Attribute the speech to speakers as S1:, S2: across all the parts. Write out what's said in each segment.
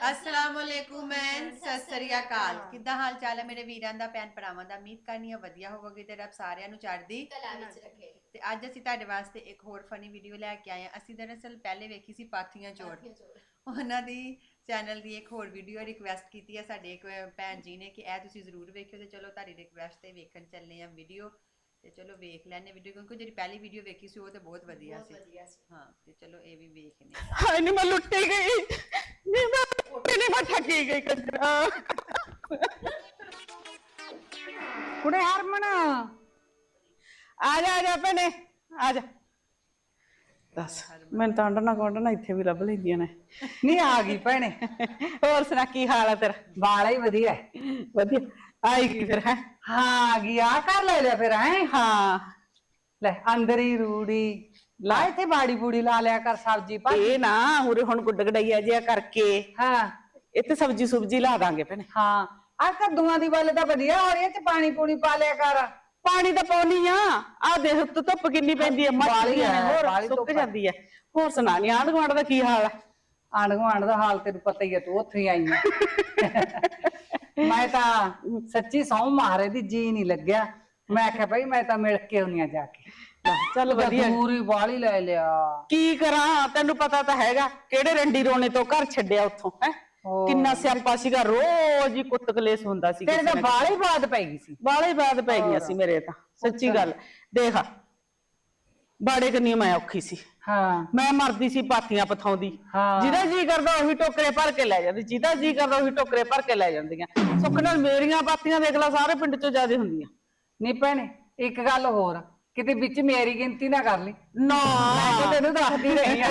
S1: ਅਸਲਾਮ ਵਾਲੇਕੁਮ and Sat Sri ਅਕਾਲ ਕਿੱਦਾਂ ਹਾਲ ਚਾਲ ਹੈ ਮੇਰੇ ਵੀਰਾਂ ਦਾ ਭੈਣ ਭਰਾਵਾਂ ਦਾ? ਉਮੀਦ ਕਰਨੀ ਹੈ ਵਧੀਆ ਹੋਵੋਗੇ ਤੇ ਰੱਬ ਸਾਰਿਆਂ ਨੂੰ ਚੜ੍ਹਦੀ
S2: ਕਲਾ ਵਿੱਚ ਰੱਖੇ।
S1: ਤੇ ਅੱਜ ਅਸੀਂ ਤੁਹਾਡੇ ਵਾਸਤੇ ਇੱਕ ਹੋਰ ਫਨੀ ਵੀਡੀਓ ਲੈ ਕੇ ਆਏ ਹਾਂ। ਅਸੀਂ ਦਰਅਸਲ ਪਹਿਲੇ ਵੇਖੀ ਸੀ ਪਾਥੀਆਂ ਚੋੜ ਉਹਨਾਂ ਦੀ ਚੈਨਲ ਦੀ ਇੱਕ ਹੋਰ ਵੀਡੀਓ ਰਿਕਵੈਸਟ ਕੀਤੀ ਹੈ ਸਾਡੇ ਇੱਕ ਭੈਣ ਜੀ ਨੇ ਕਿ ਇਹ ਤੁਸੀਂ ਜ਼ਰੂਰ ਵੇਖਿਓ ਤੇ ਚਲੋ ਤੁਹਾਡੀ ਰਿਕਵੈਸਟ ਤੇ ਵੇਖਣ ਚੱਲੇ ਆ ਵੀਡੀਓ ਤੇ ਚਲੋ ਵੇਖ ਲੈਣੇ ਵੀਡੀਓ ਕਿਉਂਕਿ ਜਿਹੜੀ ਪਹਿਲੀ ਵੀਡੀਓ ਵੇਖੀ ਸੀ ਉਹ ਤੇ ਬਹੁਤ ਵਧੀਆ ਸੀ। ਹਾਂ ਤੇ ਚਲੋ ਇਹ ਵੀ ਵੇਖਨੇ ਆ।
S3: ਹਾਏ ਨੀ ਮੈਂ ਲੁੱਟੀ ਗਈ। ਨੀ ਮੈਂ ਨੀ ਮੈਂ ਠੱਗੀ ਗਈ ਕੰਜਰਾ।
S4: ਕੁੜੇ ਹਰਮਨ।
S3: ਆ ਜਾ ਆ ਜਾ ਭੈਣੇ, ਆ ਜਾ। ਦੱਸ ਮੈਂ ਤਾਂ ਅੰਡਣਾ ਕੋਂਡਣਾ ਇੱਥੇ ਵੀ ਲੱਭ ਲੈਂਦੀਆਂ ਨੇ।
S4: ਨਹੀਂ, ਆ ਗਈ ਭੈਣੇ।
S3: ਹੋਰ ਸੁਣਾ, ਕੀ ਹਾਲ ਆ ਤੇਰਾ?
S4: ਬਾਲਾ ਹੀ ਵਧੀਆ ਹੈ।
S3: ਵਧੀਆ। ਆਈ ਗਈ ਫਿਰ, ਹੈ?
S4: ਹਾਂ, ਆ ਗਈ, ਆ ਕਰ ਲੈ ਲਿਆ ਫਿਰ, ਹੈ?
S3: ਹਾਂ।
S4: ਲੈ, ਅੰਦਰ ਹੀ ਰੂੜੀ। ਲਾ ਇੱਥੇ ਬਾੜੀ ਬੂੜੀ ਲਾ ਲਿਆ ਕਰ ਸਬਜੀ ਪਾ
S3: ਇਹ ਨਾ ਉਰੇ ਹੁਣ ਗੁੱਡ ਗੜਈਆ ਜਿਹਾ ਕਰਕੇ
S4: ਹਾਂ।
S3: ਇੱਥੇ ਸਬਜੀ ਸੁਬਜੀ ਲਾ ਦਾਂਗੇ ਭੈਣੇ।
S4: ਹਾਂ। ਆ ਕੱਦੂਆਂ ਦੀ ਵੱਲ ਤਾਂ ਵਧੀਆ ਹੋ ਰਹੀ ਹੈ ਤੇ ਪਾਣੀ ਪੂਣੀ ਪਾ ਲਿਆ ਕਰ।
S3: ਪਾਣੀ ਤਾਂ ਪਾਉਣੀ ਆ। ਆ ਦੇਖ ਉੱਤੋਂ ਧੁੱਪ ਕਿੰਨੀ ਪੈਂਦੀ ਆ ਨੇ
S4: ਆ,
S3: ਹੋਰ ਸੁੱਕ
S4: ਆ।
S3: ਜਾਂਦੀ ਆ। ਹੋਰ ਸੁਣਾ ਨੀ ਆਂਢ ਗੁਆਂਢ ਦਾ ਕੀ ਹਾਲ ਆ?
S4: ਆਂਢ ਗੁਆਂਢ ਦਾ ਹਾਲ ਤੈਨੂੰ ਪਤਾ ਹੀ ਹੈ ਤੂੰ ਉੱਥੇ ਹੀ ਆਈ ਹੈ ਮੈਂ ਤਾਂ ਸੱਚੀ ਸੌ ਮਾਰੇ ਦੀ ਜੀ ਨਹੀਂ ਲੱਗਿਆ। ਮੈਂ ਕਿਹਾ ਭਾਈ ਮੈਂ ਤਾਂ ਮਿਲ ਕੇ ਆਉਣੀ ਆ ਜਾ ਕੇ।
S3: ਚੱਲ ਵਧੀਆ।
S4: ਹੀ ਬਾਲੀ ਲੈ ਲਿਆ।
S3: ਕੀ ਕਰਾਂ? ਤੈਨੂੰ ਪਤਾ ਤਾਂ ਹੈਗਾ ਕਿਹੜੇ ਰੰਡੀ ਰੋਣੇ ਤੋਂ ਘਰ ਛੱਡਿਆ ਉੱਥੋਂ ਹੈ?
S4: ਹੋਰ।
S3: ਕਿੰਨਾ ਸਿਆਪਾ ਸੀਗਾ ਰੋਜ਼ ਹੀ ਕੁੱਤ ਕਲੇਸ਼ ਹੁੰਦਾ ਸੀ
S4: ਤੇਰੇ ਤਾਂ ਬਾਲੀ ਬਾਤ ਪੈ ਗਈ ਸੀ।
S3: ਬਾਲੇ ਬਾਦ ਪੈ ਗਈਆਂ ਸੀ ਮੇਰੇ ਤਾਂ ਸੱਚੀ ਗੱਲ। ਦੇਖ ਬਾੜੇ ਕੰਨੀ ਮੈਂ ਔਖੀ ਸੀ।
S4: ਹਾਂ।
S3: ਮੈਂ ਮਰਦੀ ਸੀ ਪਾਥੀਆਂ ਪਥਾਉਂਦੀ।
S4: ਹਾਂ।
S3: ਜਿਹਦਾ ਜੀ ਕਰਦਾ ਉਹੀ ਟੋਕਰੇ ਭਰ ਕੇ ਲੈ ਜਾਂਦੀ ਜਿਹਦਾ ਜੀ ਕਰਦਾ ਉਹੀ ਟੋਕਰੇ ਭਰ ਕੇ ਲੈ ਜਾਂਦੀਆਂ। ਸੁੱਖ ਨਾਲ ਮੇਰੀਆਂ ਪਾਥੀਆਂ ਦੇਖ ਲੈ ਸਾਰੇ ਪਿੰਡ ਚੋਂ ਜ਼ਿਆਦੇ ਹੁੰਦੀਆਂ।
S4: ਨਹੀਂ ਭੈਣੇ ਇੱਕ ਗੱਲ ਹੋਰ। ਕਿਤੇ ਵਿੱਚ ਮੇਰੀ ਗਿਣਤੀ ਨਾ ਕਰ ਲਈ।
S3: ਨਾ।
S4: ਮੈਂ ਤਾਂ ਤੈਨੂੰ ਦੱਸਦੀ ਰਹੀ ਆ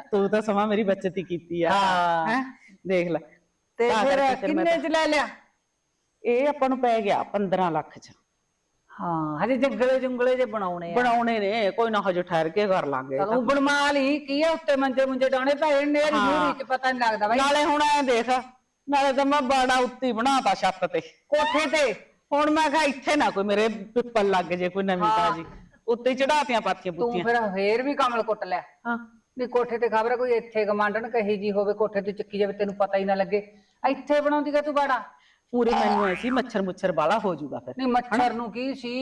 S3: ਤੂੰ ਤਾਂ ਸਮਾਂ ਮੇਰੀ ਬੱਚਤ ਹੀ ਕੀਤੀ ਆ।
S4: ਹਾਂ।
S3: ਦੇਖ ਲੈ।
S4: ਤੇ
S3: ਤਾਂ
S4: ਫਿਰ
S3: ਕਰਕੇ ਫਿਰ ਮੈਂ
S4: ਕਿੰਨੇ ਚ ਲੈ ਲਿਆ?
S3: ਇਹ ਆਪਾਂ ਨੂੰ ਪੈ ਗਿਆ 15 ਲੱਖ ਚ।
S4: ਹਾਂ ਹਜੇ ਜੰਗਲੇ ਜੰਗਲੇ ਜੇ ਬਣਾਉਣੇ ਆ।
S3: ਬਣਾਉਣੇ ਨੇ ਕੋਈ ਨਾ ਹਜੇ ਠਹਿਰ ਕੇ ਕਰ ਲਾਂਗੇ।
S4: ਚਲੋ ਬਣਵਾ ਲਈ ਕੀ ਆ ਉੱਤੇ ਮੰਜੇ ਮੁੰਜੇ ਡਾਉਣੇ ਪਏ ਨੇਰੀ ਨੂਰੀ ਚ ਪਤਾ ਨਹੀਂ ਲੱਗਦਾ ਬਾਈ।
S3: ਨਾਲੇ ਹੁਣ ਐ ਦੇਖ ਨਾਲੇ ਤਾਂ ਮੈਂ ਬਾੜਾ ਉੱਤੇ ਬਣਾਤਾ ਛੱਤ ਤੇ।
S4: ਕੋਠੇ ਤੇ।
S3: ਹੁਣ ਮੈਂ ਕਿਹਾ ਇੱਥੇ ਨਾ ਕੋਈ ਮੇਰੇ ਪਿੱਪਲ ਲੱਗ ਜੇ ਕੋਈ ਨਵੀਂ ਤਾਜੀ। ਉੱਤੇ ਚੜਾਤੀਆਂ ਪਾਥੀਆਂ
S4: ਤੂੰ
S3: ਪੁੱਤੀਆਂ
S4: ਫਿਰ ਫੇਰ ਵੀ ਕਮਲ ਕੁੱਟ ਲਿਆ
S3: ਹਾਂ।
S4: ਵੀ ਕੋਠੇ ਤੇ ਖਬਰ ਕੋਈ ਇੱਥੇ ਗਮਾਂਡਣ ਕਹੀ ਜੀ ਹੋਵੇ ਕੋਠੇ ਤੇ ਚੱਕੀ ਜਾਵੇ ਤੈਨੂੰ ਪਤਾ ਹੀ ਨਾ ਲੱਗੇ। ਇੱਥੇ ਬਣਾਉਂਦੀ ਕਿ ਤੂੰ ਬਾੜਾ?
S3: ਪੂਰੇ ਮੈਨੂੰ ਐ ਸੀ ਮੱਛਰ ਮੁੱਛਰ ਬਾਲਾ ਹੋ ਜਾਊਗਾ ਫਿਰ।
S4: ਨਹੀਂ ਮੱਛਰ ਨੂੰ ਕੀ ਸੀ?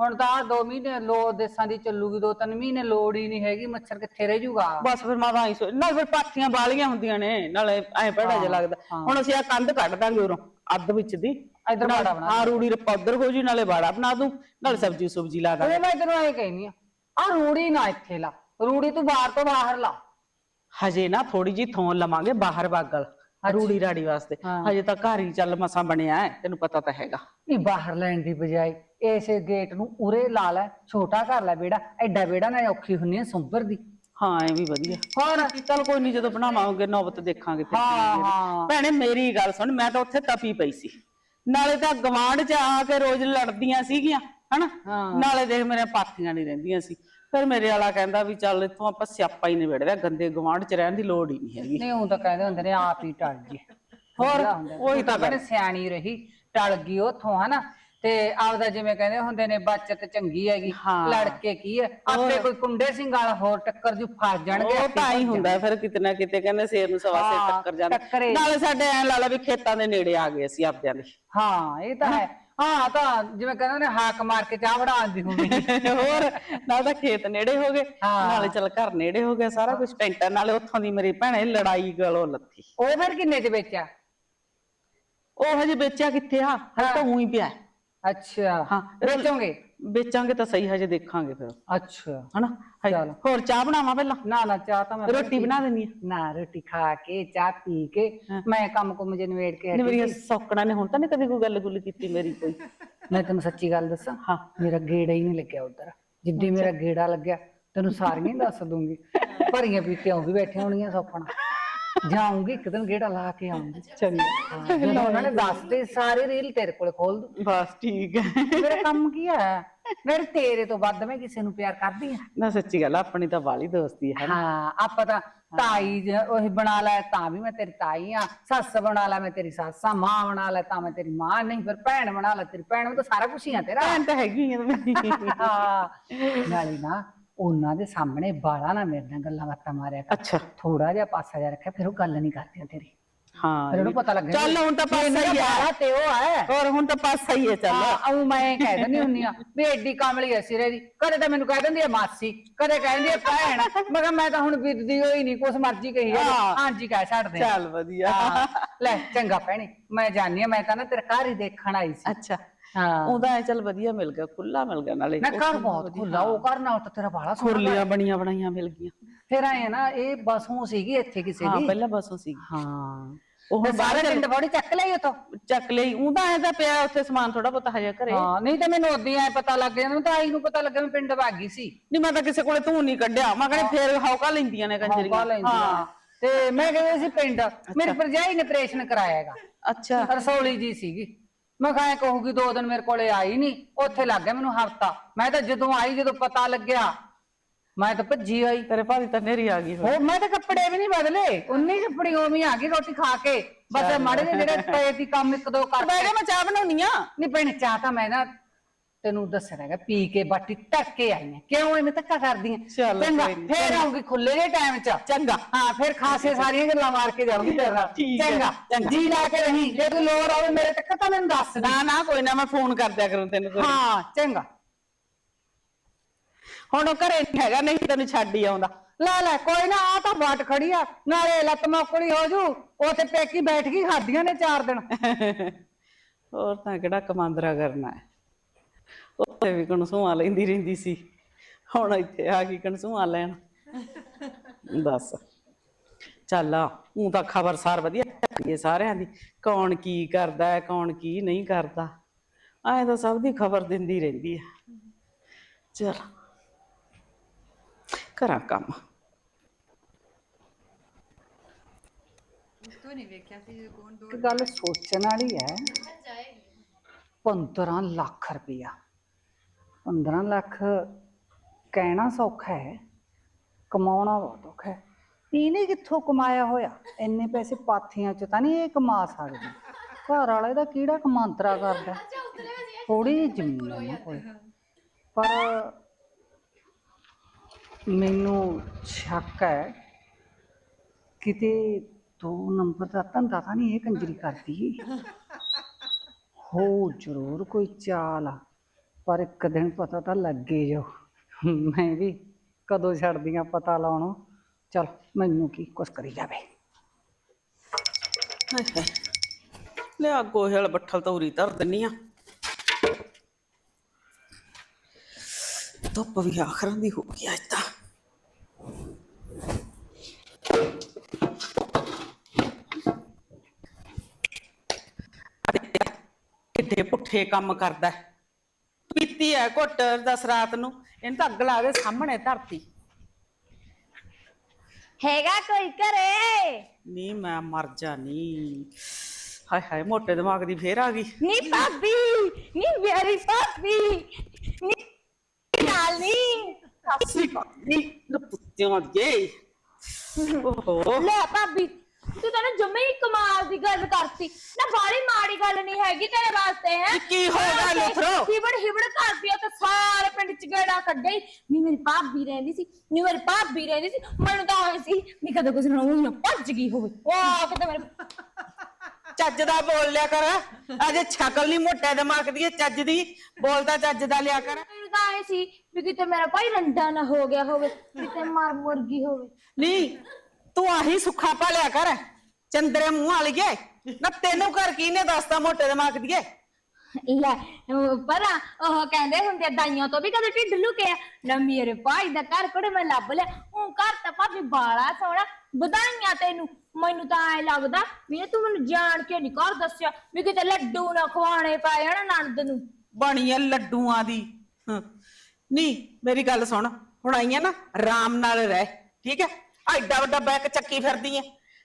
S4: ਹੁਣ ਤਾਂ ਆਹ ਦੋ ਮਹੀਨੇ ਲੋ ਦੇਸਾਂ ਦੀ ਚੱਲੂਗੀ ਦੋ ਤਿੰਨ ਮਹੀਨੇ ਲੋੜ ਹੀ ਨਹੀਂ ਹੈਗੀ ਮੱਛਰ ਕਿੱਥੇ ਰਹਿ ਜੂਗਾ
S3: ਬਸ ਫਿਰ ਮੈਂ ਤਾਂ ਆਈ ਸੋ ਨਾਲ ਫਿਰ ਪਾਥੀਆਂ ਬਾਲੀਆਂ ਹੁੰਦੀਆਂ ਨੇ ਨਾਲੇ ਐ ਪੜਾ ਜਿਹਾ ਲੱਗਦਾ। ਹੁਣ ਅਸੀਂ ਆ ਕੰਧ ਕੱਢ ਦਾਂਗੇ ਉਰੋਂ। ਅੱਧ ਵਿੱਚ ਦੀ
S4: ਇੱਧਰ ਬਾੜਾ ਬਣਾ
S3: ਹਾਂ ਰੂੜੀ ਰੱਪਾ ਉਧਰ ਹੋ ਜੀ ਨਾਲੇ ਬਾੜਾ ਬਣਾ ਦੂੰ ਨਾਲੇ ਸਬਜੀ ਸੁਬਜੀ ਲਾ ਦਾਂਗੇ।
S4: ਉਹ ਮੈਂ ਤੈਨੂੰ ਐ ਕਹਿਨੀ ਆ ਆ ਰੂੜੀ ਨਾ ਇੱਥੇ ਲਾ ਰੂੜੀ ਤੂੰ ਬਾਹਰ ਤੋਂ ਬਾਹਰ ਲਾ।
S3: ਹਜੇ ਨਾ ਥੋੜੀ ਜੀ ਥੋਂ ਲਵਾਂਗੇ ਬਾਹਰ ਬਾਗਲ ਰੂੜੀ ਰਾੜੀ ਵਾਸਤੇ।
S4: ਹਾਂ।
S3: ਹਜੇ ਤਾਂ ਘਰ ਹੀ ਚੱਲ ਮਸਾਂ ਬਣਿਆ ਹੈ ਤੈਨੂੰ ਪਤਾ ਤਾਂ ਹੈਗਾ।
S4: ਨਹੀਂ ਬਾਹਰ ਲੈਣ ਦੀ ਬਜਾਏ ਇਸੇ ਗੇਟ ਨੂੰ ਉਰੇ ਲਾ ਲੈ ਛੋਟਾ ਕਰ ਲੈ ਬੇੜਾ ਐਡਾ ਬੇੜਾ ਨਾ ਔਖੀ ਹੁੰਨੀ ਆ ਸੰਭਰ ਦੀ।
S3: ਹਾਂ ਐ ਵੀ ਵਧੀਆ।
S4: ਹੋਰ?
S3: ਚੱਲ ਕੋਈ ਨਹੀਂ ਜਦੋਂ ਬਣਾਵਾਂਗੇ ਨੌਬਤ ਦੇਖਾਂਗੇ ਫਿਰ
S4: ਹਾਂ।
S3: ਭੈਣੇ ਮੇਰੀ ਗੱਲ ਸੁਣ ਮੈਂ ਤਾਂ ਉੱਥੇ ਤਪੀ ਪਈ ਸੀ। ਨਾਲੇ ਤਾਂ ਗਵਾਂਢ ਚ ਆ ਕੇ ਰੋਜ਼ ਲੜਦੀਆਂ ਸੀਗੀਆਂ ਹਨਾ। ਨਾਲੇ ਦੇਖ ਮੇਰੇ ਪਾਥੀਆਂ ਨਹੀਂ ਰਹਿੰਦੀਆਂ ਸੀ। ਫਿਰ ਮੇਰੇ ਵਾਲਾ ਕਹਿੰਦਾ ਵੀ ਚੱਲ ਇੱਥੋਂ ਆਪਾਂ ਸਿਆਪਾ ਹੀ ਨਿਬੜਦਾ ਗੰਦੇ ਗਵਾਂਢ ਚ ਰਹਿਣ ਦੀ ਲੋੜ ਹੀ ਨਹੀਂ ਹੈਗੀ।
S4: ਨਹੀਂ ਉਹ ਤਾਂ ਕਹਿੰਦੇ ਹੁੰਦੇ ਨੇ ਆਪ ਹੀ ਟਲ ਜੇ
S3: ਹੋਰ। ਉਹੀ
S4: ਤੂੰ। ਕਹਿੰਦੇ ਸਿਆਣੀ ਰਹੀ ਟਲ ਗਈ ਉਥੋਂ ਹਨਾ? ਤੇ ਆਪਦਾ ਜਿਵੇਂ ਕਹਿੰਦੇ ਹੁੰਦੇ ਨੇ ਬਚਤ ਚੰਗੀ ਹੈਗੀ।
S3: ਹਾਂ।
S4: ਲੜ ਕੇ ਕੀ ਹੈ? ਆਪੇ ਕੋਈ ਕੁੰਡੇ ਸਿੰਘ ਵਾਲਾ ਹੋਰ ਟੱਕਰ ਜੂ ਫਸ ਜਾਣਗੇ
S3: ਉਹ ਤਾਂ ਹੀ ਹੁੰਦਾ ਫਿਰ ਕਿਤੇ ਨਾ ਕਿਤੇ ਕਹਿੰਦੇ ਸ਼ੇਰ ਨੂੰ ਸਵਾ ਸਿਰ
S4: ਹਾਂ,
S3: ਟੱਕਰ ਜਾਂਦਾ
S4: ਟੱਕਰੇ।
S3: ਨਾਲੇ ਸਾਡੇ ਐ ਲਾਲਾ ਵੀ ਖੇਤਾਂ ਦੇ ਨੇੜੇ ਆ ਗਏ ਸੀ ਆਪਦਿਆਂ ਦੇ।
S4: ਹਾਂ ਇਹ ਤਾਂ ਹੈ। ਹਾਂ ਤਾਂ ਜਿਵੇਂ ਕਹਿੰਦੇ ਨੇ ਹਾਕ ਮਾਰ ਕੇ ਚਾਹ ਬਣਾ ਆਂਦੀ ਹੁੰਦੀ
S3: ਹੋਰ ਨਾਲ ਤਾਂ ਖੇਤ ਨੇੜੇ ਹੋ ਗਏ
S4: ਹਾਂ।
S3: ਨਾਲੇ ਚੱਲ ਘਰ ਨੇੜੇ ਹੋ ਗਿਆ ਸਾਰਾ ਕੁਝ ਟੈਂਟਾਂ ਨਾਲੇ ਉੱਥੋਂ ਦੀ ਮੇਰੀ ਭੈਣੇ ਲੜਾਈ ਗਲੋਂ ਲੱਥੀ।
S4: ਉਹ ਫਿਰ ਕਿੰਨੇ ਚ ਵੇਚਿਆ?
S3: ਉਹ ਹਜੇ ਵੇਚਿਆ ਕਿੱਥੇ ਆ? ਹਜੇ ਤਾਂ ਉਹੀ ਪਿਆ। ਹੈ।
S4: ਅੱਛਾ
S3: ਹਾਂ
S4: ਵੇਚੋਗੇ?
S3: ਵੇਚਾਂਗੇ ਤਾਂ ਸਹੀ ਹਜੇ ਦੇਖਾਂਗੇ ਫਿਰ।
S4: ਅੱਛਾ
S3: ਹਨਾ?
S4: ਚੱਲ।
S3: ਹੋਰ ਚਾਹ ਬਣਾਵਾਂ ਪਹਿਲਾਂ?
S4: ਨਾ ਨਾ ਚਾਹ ਤਾਂ ਮੈਂ
S3: ਰੋਟੀ ਬਣਾ ਦਿੰਨੀ ਆ
S4: ਨਾ ਰੋਟੀ ਖਾ ਕੇ ਚਾਹ ਪੀ ਕੇ ਮੈਂ ਕੰਮ ਕੁਮ ਜੇ ਨਵੇੜ ਕੇ ਹਟੀ
S3: ਮੇਰੀਆਂ ਸੌਕਣਾ ਨੇ ਹੁਣ ਤਾਂ ਨਹੀਂ ਕਦੇ ਕੋਈ ਗੱਲ ਗੁੱਲ ਕੀਤੀ ਮੇਰੀ ਕੋਈ।
S4: ਮੈਂ ਤੈਨੂੰ ਸੱਚੀ ਗੱਲ ਦੱਸਾਂ
S3: ਹਾਂ।
S4: ਮੇਰਾ ਗੇੜਾ ਹੀ ਨਹੀਂ ਲੱਗਿਆ ਉਧਰ। ਜਿੱਦੀ ਮੇਰਾ ਗੇੜਾ ਲੱਗਿਆ ਤੈਨੂੰ ਸਾਰੀਆਂ ਹੀ ਦੱਸ ਦੂੰਗੀ। ਭਰੀਆਂ ਪੀਤੀਆਂ ਉਹ ਵੀ ਬੈਠੀਆਂ ਹੋਣਗੀਆਂ ਸੌਪਣਾ ਜਾਊਂਗੀ ਇੱਕ ਦਿਨ ਗੇੜਾ ਲਾ ਕੇ ਆਉਂਗੀ
S3: ਚੰਗਾ।
S4: ਹਾਂ, ਜਦੋਂ ਉਹਨਾਂ ਨੇ ਦੱਸਦੇ ਸਾਰੇ ਰੀਲ ਤੇਰੇ ਕੋਲੇ ਖੋਲ ਦੂੰ।
S3: ਬਸ ਠੀਕ ਹੈ।
S4: ਮੇਰਾ ਕੰਮ ਕੀ ਹੈ? ਮੇਰੇ ਤੇਰੇ ਤੋਂ ਵੱਧ ਮੈਂ ਕਿਸੇ ਨੂੰ ਪਿਆਰ ਕਰਦੀ ਹਾਂ।
S3: ਨਾ ਸੱਚੀ ਗੱਲ ਆ, ਆਪਣੀ ਤਾਂ ਵਾਲੀ ਦੋਸਤੀ ਹੈ
S4: ਹਾਂ ਆਪਾਂ ਤਾਂ ਤਾਈ ਜ- ਉਹੀ ਬਣਾ ਲੈ ਤਾਂ ਵੀ ਮੈਂ ਤੇਰੀ ਤਾਈ ਆ ਸੱਸ ਬਣਾ ਲੈ ਮੈਂ ਤੇਰੀ ਸੱਸ ਆ ਮਾਂ ਬਣਾ ਲੈ ਤਾਂ ਮੈਂ ਤੇਰੀ ਮਾਂ ਨਹੀਂ। ਫਿਰ ਭੈਣ ਬਣਾ ਲੈ ਤੇਰੀ ਭੈਣ ਮੈਂ ਤਾਂ ਸਾਰਾ ਕੁਝ ਹੀ ਆ ਤੇਰਾ।
S3: ਭੈਣ ਤਾਂ ਹੈਗੀ ਆ। ਮੇਰੀ
S4: ਹਾਂ ਨਾਲੇ ਨਾ ਉਹਨਾਂ ਦੇ ਸਾਹਮਣੇ ਬਾਲਾ ਨਾ ਮੇਰੇ ਨਾਲ ਗੱਲਾਂ ਬਾਤਾਂ ਮਾਰਿਆ ਕਰ।
S3: ਅੱਛਾ।
S4: ਥੋੜਾ ਜਿਹਾ ਪਾਸਾ ਜਿਹਾ ਰੱਖਿਆ ਫਿਰ ਉਹ ਗੱਲ ਨਹੀਂ ਕਰਦੀਆਂ ਤੇਰੀ।
S3: ਹਾਂ
S4: ਫਿਰ ਉਹਨੂੰ ਪਤਾ ਲੱਗੇ
S3: ਚੱਲ ਹੁਣ ਤਾਂ ਪਾਸਾ ਹੀ ਹੈ
S4: ਤੇ ਉਹ ਹੈ
S3: ਹੋਰ ਹੁਣ ਤਾਂ ਪਾਸਾ ਹੀ ਹੈ ਚੱਲ।
S4: ਆਉ ਮੈਂ ਕਹਿ ਦਿੰਦੀ ਹੁੰਨੀ ਆ ਵੀ ਐਡੀ ਕਾਮਲੀ ਐ ਸਿਰੇ ਦੀ। ਕਦੇ ਤਾਂ ਮੈਨੂੰ ਕਹਿ ਦਿੰਦੀ ਆ ਮਾਸੀ ਕਦੇ ਕਹਿੰਦੀ ਆ ਭੈਣ। ਮੈਂ ਕਿਹਾ ਮੈਂ ਤਾਂ ਹੁਣ ਵਿਦਦੀ ਹੋਈ ਨਹੀਂ ਕੁਛ ਮਰਜ਼ੀ ਕਹੀ
S3: ਹਾਂ।
S4: ਹਾਂਜੀ ਕਹਿ ਛੱਡਦੇ ਆ।
S3: ਚੱਲ ਵਧੀਆ।
S4: ਲੈ ਚੰਗਾ ਭੈਣੇ ਮੈਂ ਜਾਣੀ ਆ ਮੈਂ ਤਾਂ ਨਾ ਤੇਰੇ ਘਰ ਹੀ ਦੇਖਣ ਆਈ ਸੀ।
S3: ਅੱਛਾ।
S4: ਹਾਂ।
S3: ਉਹਦਾ ਐ ਚੱਲ ਵਧੀਆ ਮਿਲ ਗਿਆ ਖੁੱਲਾ ਮਿਲ ਗਿਆ ਨਾਲੇ।
S4: ਨਾ ਘਰ ਬਹੁਤ। ਖੁੱਲਾ ਉਹ ਘਰ ਨਾਲ ਤਾਂ ਤੇਰਾ ਬਾਲਾ
S3: ਖੁਰਲੀਆਂ ਬਣੀਆਂ ਬਣਾਈਆਂ ਮਿਲ ਗਈਆਂ।
S4: ਫਿਰ ਆਏ ਨਾ ਇਹ ਬਸੋਂ ਸੀਗੀ ਇੱਥੇ ਕਿਸੇ
S3: ਹਾਂ
S4: ਦੀ।
S3: ਪਹਿਲਾਂ ਬਸੋਂ ਸੀ
S4: ਹਾਂ।
S3: ਉਹ ਹੁਣ
S4: ਸਾਰੇ ਪਿੰਡ ਬੋੜੀ ਚੱਕ ਲਈ ਉਤੋਂ
S3: ਚੱਕ ਲਈ ਉਹਦਾ ਐ ਤਾਂ ਪਿਆ ਉੱਥੇ ਸਮਾਨ ਥੋੜਾ ਬਹੁਤਾ ਹਜੇ ਘਰੇ।
S4: ਹਾਂ ਨਹੀਂ ਤਾਂ ਮੈਨੂੰ ਉਦੋਂ ਐ ਪਤਾ ਲੱਗ ਜਾਂਦਾ ਤਾਂ ਆਈ ਨੂੰ ਪਤਾ ਲੱਗਿਆ ਮੈਂ ਪਿੰਡ ਭਾਗੀ ਸੀ।
S3: ਨਹੀਂ ਮੈਂ ਤਾਂ ਕਿਸੇ ਕੋਲੇ ਤੂੰ ਨਹੀਂ ਕੱਢਿਆ। ਮੈਂ ਕਹਿੰਦੀ ਫੇਰ ਹੌਕਾ ਲੈਂਦੀਆਂ ਨੇ
S4: ਹੌਕਾ
S3: ਕੰਜਰੀਆਂ
S4: ਲੈਂਦੀਆਂ ਤੇ ਮੈਂ ਗਈ ਸੀ ਪਿੰਡ ਮੇਰੀ ਭਰਜਾਈ ਨੇ ਆਪਰੇਸ਼ਨ ਕਰਾਇਆ ਹੈਗਾ।
S3: ਅੱਛਾ।
S4: ਰਸੌਲੀ ਜੀ ਸੀਗੀ। ਮੈਂ ਕਿਹਾ ਕਹੂਗੀ ਦੋ ਦਿਨ ਮੇਰੇ ਕੋਲੇ ਆਈ ਨਹੀਂ ਉੱਥੇ ਲੱਗ ਗਿਆ ਮੈਨੂੰ ਹਫਤਾ। ਮੈਂ ਤਾਂ ਜਦੋਂ ਆਈ ਜਦੋਂ ਪਤਾ ਲੱਗਿਆ ਮੈਂ ਤਾਂ ਭੱਜੀ ਆਈ।
S3: ਤੇਰੇ ਭਾਦੀ ਤਾਂ ਨੇਰੀ ਆ ਗਈ ਹੋਈ
S4: ਉਹ ਮੈਂ ਤਾਂ ਕੱਪੜੇ ਵੀ ਨਹੀਂ ਬਦਲੇ ਉਨੀ ਕੱਪੜੀ ਉਵੇਂ ਆ ਗਈ ਰੋਟੀ ਖਾ ਕੇ। ਬਸ ਮਾੜੇ ਜਿਹੇ ਜਿਹੜੇ ਪਏ ਦੀ ਕੰਮ ਇੱਕ ਦੋ ਕਰ
S3: ਬੈਠੇ ਮੈਂ ਚਾਹ ਬਣਾਉਣੀ ਆ।
S4: ਨਹੀਂ ਭੈਣੇ ਚਾਹ ਤਾਂ ਮੈਂ ਨਾ ਤੈਨੂੰ ਦੱਸਣਾ ਹੈਗਾ ਪੀ ਕੇ ਬਾਟੀ ਟੱਕ ਕੇ ਆਈ ਆਂ। ਕਿਉਂ ਐਵੇਂ ਧੱਕਾ ਕਰਦੀ
S3: ਚੱਲ
S4: ਚੰਗਾ
S3: ਕੋਈ ਨੀ,
S4: ਫੇਰ ਆਉਂਗੀ ਖੁੱਲੇ ਟਾਈਮ 'ਚ।
S3: ਚੰਗਾ
S4: ਹਾਂ ਫਿਰ ਖਾਸੇ ਸਾਰੀਆਂ ਗੱਲਾਂ ਮਾਰ ਕੇ ਜਾਊਂਗੀ ਤੇਰੇ ਨਾਲ।
S3: ਠੀਕ ਹੈ,
S4: ਚੰਗਾ। ਜੀ ਲਾ ਕੇ ਰਹੀਂ ਜੇ ਕੋਈ ਲੋੜ ਆਵੇ ਮੇਰੇ ਤੱਕ ਤਾਂ ਮੈਨੂੰ ਦੱਸ ਦੇ।
S3: ਨਾ ਨਾ ਕੋਈ ਨਾ ਮੈਂ ਫੋਨ ਕਰ ਦਿਆ ਕਰੂੰ ਤੈਨੂੰ ਕੋਈ।
S4: ਹਾਂ ਚੰਗਾ।
S3: ਹੁਣ ਉਹ ਘਰੇ ਨਹੀਂ ਹੈਗਾ ਨਹੀਂ ਤੈਨੂੰ ਛੱਡ ਹੀ ਆਉਂਦਾ।
S4: ਲੈ ਲੈ ਕੋਈ ਨਾ ਆ ਤਾਂ ਬਾਟ ਖੜੀ ਆ। ਨਾਲੇ ਲੱਤ ਮੋਕੜੀ ਹੋ ਜੂ ਉੱਥੇ ਪੇਕੀ ਬੈਠ ਕੇ ਖਾਦੀਆਂ ਨੇ ਚਾਰ ਦਿਨ।
S3: ਹੋਰ ਤਾਂ ਕਿਹੜਾ ਕਮਾਂਦਰਾ ਕਰਨਾ ਹੈ। ਉੱਥੇ ਵੀ ਕਣਸੂਆਂ ਲੈਂਦੀ ਰਹਿੰਦੀ ਸੀ। ਹੁਣ ਇੱਥੇ ਆ ਗਈ ਕਣਸੂਆਂ ਲੈਣ। ਦੱਸ। ਚੱਲ ਉਹ ਤਾਂ ਖਬਰਸਾਰ ਵਧੀਆ ਚੱਲਦੀ ਹੈ ਸਾਰਿਆਂ ਦੀ। ਕੌਣ ਕੀ ਕਰਦਾ ਹੈ ਕੌਣ ਕੀ ਨਹੀਂ ਕਰਦਾ। ਐਂ ਤਾਂ ਸਭ ਦੀ ਖਬਰ ਦਿੰਦੀ ਰਹਿੰਦੀ ਹੈ। ਚਲ। ਕਰਾਂ ਕੰਮ।
S1: ਤੋਂ ਨਹੀਂ ਵੇਖਿਆ ਸੀ ਕੌਣ ਦੋ
S4: ਇੱਕ ਗੱਲ ਸੋਚਣ ਵਾਲੀ ਹੈ 15 ਲੱਖ ਰੁਪਇਆ। 15 ਲੱਖ ਕਹਿਣਾ ਸੌਖਾ ਹੈ, ਕਮਾਉਣਾ ਬਹੁਤ ਔਖਾ ਹੈ। ਇਹਨੇ ਕਿੱਥੋਂ ਕਮਾਇਆ ਹੋਇਆ? ਇੰਨੇ ਪੈਸੇ ਪਾਥੀਆਂ ਚ ਤਾਂ ਨਹੀਂ ਇਹ ਕਮਾ ਸਕਦੀ। ਘਰ ਵਾਲੇ ਦਾ ਕਿਹੜਾ ਕਮਾਂਤਰਾ ਕਰਦਾ? ਥੋੜੀ ਜਿਹੀ ਜ਼ਮੀਨ ਹੈ ਇਹਨਾਂ ਕੋਲ ਪਰ ਮੈਨੂੰ ਸ਼ੱਕ ਹੈ, ਕਿਤੇ ਦੋ ਨੰਬਰ ਦਾ ਧੰਦਾ ਤਾਂ ਨਹੀਂ ਇਹ ਕੰਜਰੀ ਕਰਦੀ। ਹੋ ਜ਼ਰੂਰ ਕੋਈ ਚਾਲ ਆ। ਪਰ ਇੱਕ ਦਿਨ ਪਤਾ ਤਾਂ ਲੱਗੇ ਜੋ ਮੈਂ ਵੀ ਕਦੋਂ ਛੱਡਦੀਆਂ ਪਤਾ ਲਾਉਣੋਂ। ਚਲ, ਮੈਨੂੰ ਕੀ ਕੁਛ ਕਰੀ ਜਾਵੇ।
S3: ਹਾਏ ਹਾਏ। ਲਿਆ ਗੋਹਲ ਬੱਠਲ ਤੌਰੀ ਧਰ ਦਿੰਨੀ ਆ। ਧੁੱਪ ਵੀ ਆਖਰਾਂ ਦੀ ਹੋ ਗਈ ਅੱਜ ਤਾਂ। ਕਿੱਡੇ ਪੁੱਠੇ ਕੰਮ ਕਰਦਾ। ਹੈ। ਪੀਤੀ ਹੈ ਘੁੱਟ ਦਸ ਰਾਤ ਨੂੰ। ਇਹਨੂੰ ਤਾਂ ਅੱਗ ਲਾ ਦੇ ਸਾਹਮਣੇ ਧਰਤੀ।
S2: ਹੈਗਾ ਕੋਈ ਘਰੇ?
S3: ਨਹੀਂ ਮੈਂ ਮਰ ਜਾਨੀ ਹਾਏ ਹਾਏ ਮੋਟੇ ਦਿਮਾਗ ਦੀ ਫੇਰ ਆ ਗਈ।
S2: ਨੀ ਭਾਬੀ ਨੀ ਮੇਰੀ ਭਾਬੀ ਨੀ ਨਾਲ ਨੀ
S3: ਸੱਸੀ ਕਾਦੀ ਨਪੁੱਤਿਆਂ ਦੀ ਓਹੋ।
S2: ਲੈ ਭਾਬੀ ਤੂੰ ਤਾਂ ਨਾ ਜਮੇ ਹੀ ਕਮਾਲ ਦੀ ਗੱਲ ਕਰਤੀ। ਨਾ ਬਾੜੀ ਮਾੜੀ ਗੱਲ ਨਹੀਂ ਹੈਗੀ ਤੇਰੇ ਵਾਸਤੇ ਹੈ?
S3: ਕੀ ਹੋ ਗਿਆ ਲੁਥਰੋ?
S2: ਹਿਬੜ ਹਿਬੜ ਕਰਦੀ ਆ ਤੇ ਸਾਰੇ ਪਿੰਡ ਚ ਗੇੜਾ ਕੱਢੇ। ਨੀ ਮੇਰੀ ਭਾਬੀ ਰਹਿੰਦੀ ਸੀ ਨੀ ਮੇਰੀ ਭਾਬੀ ਰਹਿੰਦੀ ਸੀ ਮੈਨੂੰ ਤਾਂ ਹੋਏ ਸੀ ਨੀ ਕਦੇ ਕੁਝ ਨਾ ਉਹ ਨਾ ਭੱਜ ਗਈ ਹੋਵੇ। ਵਾਹ ਕਿਤੇ ਮੇਰੇ
S3: ਚੱਜ ਦਾ ਬੋਲ ਲਿਆ ਕਰ। ਅਜੇ ਸ਼ਕਲ ਨਹੀਂ ਮੋਟੇ ਦਿਮਾਗ ਦੀ ਹੈ, ਚੱਜ ਦੀ। ਬੋਲਦਾ ਚੱਜ ਦਾ ਲਿਆ ਕਰ।
S2: ਮੈਨੂੰ ਤਾਂ ਆਏ ਸੀ ਵੀ ਕਿਤੇ ਮੇਰਾ ਭਾਈ ਰੰਡਾ ਨਾ ਹੋ ਗਿਆ ਹੋਵੇ ਕਿਤੇ ਮਰ ਮੁਰ ਗਈ ਹੋਵੇ।
S3: ਨਹੀਂ ਤੂੰ ਆਹੀ ਸੁੱਖਾ ਭਾਲਿਆ ਕਰ। ਚੰਦਰੇ ਮੂੰਹ ਵਾਲੀਏ ਨਾ ਤੈਨੂੰ ਘਰ ਕੀ ਨੇ ਦੱਸਦਾ ਮੋਟੇ ਦਿਮਾਗ ਦੀਏ
S2: ਲੈ ਪਰਾਂ ਉਹ ਕਹਿੰਦੇ ਹੁੰਦੇ ਦਾਈਆਂ ਤੋਂ ਵੀ ਕਦੇ ਢਿੱਡ ਲੁਕਿਆ ਨਾ ਮੇਰੇ ਭਾਈ ਦਾ ਘਰ ਕੋੜੇ ਮੈਂ ਲੱਭ ਲਿਆ। ਉਹ ਘਰ ਤਾਂ ਭਾਵੇਂ ਬਾਲਾ ਸੋਹਣਾ ਵਧਾਈਆਂ ਤੈਨੂੰ। ਮੈਨੂੰ ਤਾਂ ਐ ਲੱਗਦਾ ਵੀ ਇਹ ਤੂੰ ਮੈਨੂੰ ਜਾਣ ਕੇ ਨਹੀਂ ਘਰ ਦੱਸਿਆ ਵੀ ਕਿਤੇ ਲੱਡੂ ਨਾ ਖਵਾਣੇ ਪਾਏ ਹਨਾ ਨਣਦ ਨੂੰ।
S3: ਬਣੀ ਐ ਲੱਡੂਆਂ ਦੀ। ਨਹੀਂ ਮੇਰੀ ਗੱਲ ਸੁਣ। ਹੁਣ ਆਈਆਂ ਨਾ ਆਰਾਮ ਨਾਲ ਰਹਿ। ਠੀਕ ਹੈ? ਐਡਾ ਵੱਡਾ ਬੈਗ ਚੱਕੀ ਫਿਰਦੀ ਐ।